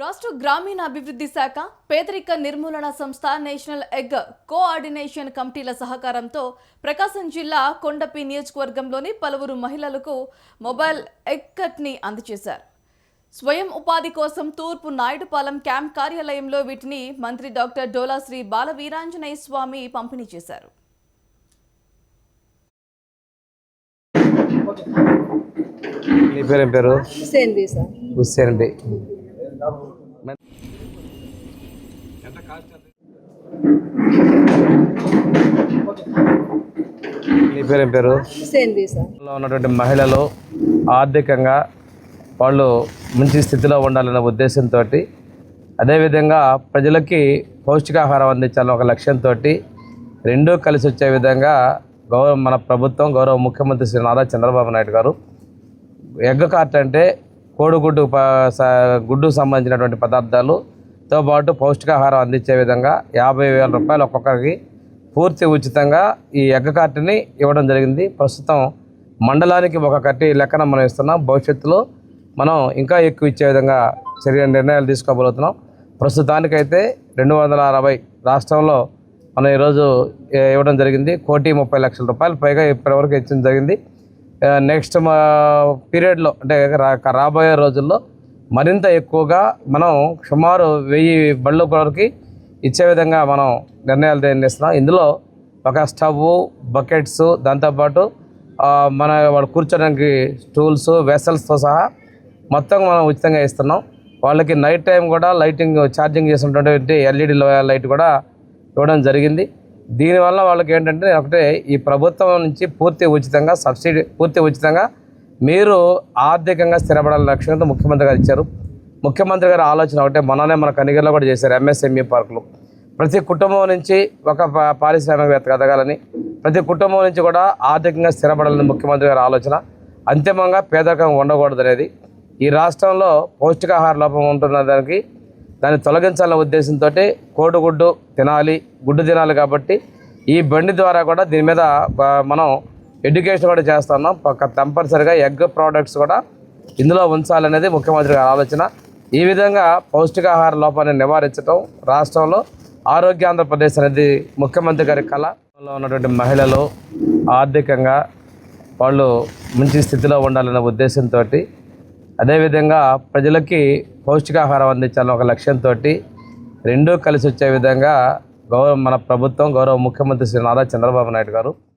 రాష్ట్ర గ్రామీణ అభివృద్ధి శాఖ పేదరిక నిర్మూలన సంస్థ నేషనల్ ఎగ్ కోఆర్డినేషన్ కమిటీల సహకారంతో ప్రకాశం జిల్లా కొండపి నియోజకవర్గంలోని పలువురు మహిళలకు మొబైల్ ఎగ్ కట్ని అందజేశారు. స్వయం ఉపాధి కోసం తూర్పు నాయుడుపాలెం క్యాంప్ కార్యాలయంలో వీటిని మంత్రి డాక్టర్ డోలా శ్రీ బాల వీరాంజనేయ స్వామి పంపిణీ చేశారు. పేరు హుస్సేన్ బి నీ పేరు పేరు? ఉన్నటువంటి మహిళలు ఆర్థికంగా వాళ్ళు మంచి స్థితిలో ఉండాలనే ఉద్దేశంతో అదేవిధంగా ప్రజలకి పౌష్టికాహారం అందించాలనే ఒక లక్ష్యంతో రెండూ కలిసి వచ్చే విధంగా గౌరవ మన ప్రభుత్వం గౌరవ ముఖ్యమంత్రి శ్రీ నారా చంద్రబాబు నాయుడు గారు ఎగ్ కార్ట్ అంటే కోడిగుడ్డు ప- స- గుడ్డుకు సంబంధించినటువంటి పదార్థాలుతో పాటు పౌష్టికాహారం అందించే విధంగా యాభై వేల రూపాయలు ఒక్కొక్కరికి పూర్తి ఉచితంగా ఈ ఎగ్ కార్ట్ని ఇవ్వడం జరిగింది. ప్రస్తుతం మండలానికి ఒక కట్టి లెక్కన మనం ఇస్తున్నాం. భవిష్యత్తులో మనం ఇంకా ఎక్కువ ఇచ్చే విధంగా చర్య నిర్ణయాలు తీసుకోబోతున్నాం. ప్రస్తుతానికైతే రెండు వందల అరవై రాష్ట్రంలో మనం ఈరోజు ఇవ్వడం జరిగింది. కోటి ముప్పై లక్షల రూపాయలు పైగా ఇప్పటివరకు ఇచ్చడం జరిగింది. నెక్స్ట్ మా పీరియడ్లో అంటే రాబోయే రోజుల్లో మరింత ఎక్కువగా మనం సుమారు వెయ్యి బళ్ళ వరకు ఇచ్చే విధంగా మనం నిర్ణయాలు నిర్ణయిస్తున్నాం. ఇందులో ఒక స్టవ్ బకెట్స్ దాంతోపాటు మన వాళ్ళు కూర్చోడానికి స్టూల్స్ వెసల్స్తో సహా మొత్తం మనం ఉచితంగా ఇస్తున్నాం. వాళ్ళకి నైట్ టైం కూడా లైటింగ్ ఛార్జింగ్ చేసినటువంటి ఎల్ఈడి లైట్ కూడా ఇవ్వడం జరిగింది. దీనివల్ల వాళ్ళకి ఏంటంటే ఒకటే ఈ ప్రభుత్వం నుంచి పూర్తి ఉచితంగా సబ్సిడీ పూర్తి ఉచితంగా మీరు ఆర్థికంగా స్థిరపడాలని లక్ష్యంతో ముఖ్యమంత్రి గారు ఇచ్చారు. ముఖ్యమంత్రి గారి ఆలోచన ఒకటే మొన్ననే మన కనిగిరిలో కూడా చేశారు ఎంఎస్ఎంఈ పార్కులు. ప్రతి కుటుంబం నుంచి ఒక పా- పారిశ్రామికవేత్త ఎదగాలని ప్రతి కుటుంబం నుంచి కూడా ఆర్థికంగా స్థిరపడాలని ముఖ్యమంత్రి గారి ఆలోచన. అంతిమంగా పేదరికం ఉండకూడదు అనేది ఈ రాష్ట్రంలో పౌష్టికాహార లోపం ఉంటున్న దానికి దాన్ని తొలగించాలనే ఉద్దేశంతో కోడిగుడ్డు తినాలి గుడ్డు తినాలి కాబట్టి ఈ బండి ద్వారా కూడా దీని మీద మనం ఎడ్యుకేషన్ కూడా చేస్తున్నాం కంపల్సరిగా ఎగ్ ప్రోడక్ట్స్ కూడా ఇందులో ఉంచాలనేది ముఖ్యమంత్రి గారి ఆలోచన. ఈ విధంగా పౌష్టికాహార లోపాన్ని నివారించడం రాష్ట్రంలో ఆరోగ్య ఆంధ్రప్రదేశ్ అనేది ముఖ్యమంత్రి గారి కళలో ఉన్నటువంటి మహిళలు ఆర్థికంగా వాళ్ళు మంచి స్థితిలో ఉండాలనే ఉద్దేశంతో అదేవిధంగా ప్రజలకి పౌష్టికాహారం అందించాలని ఒక లక్ష్యంతో రెండూ కలిసి వచ్చే విధంగా గౌరవ మన ప్రభుత్వం గౌరవ ముఖ్యమంత్రి శ్రీ నారా చంద్రబాబు నాయుడు గారు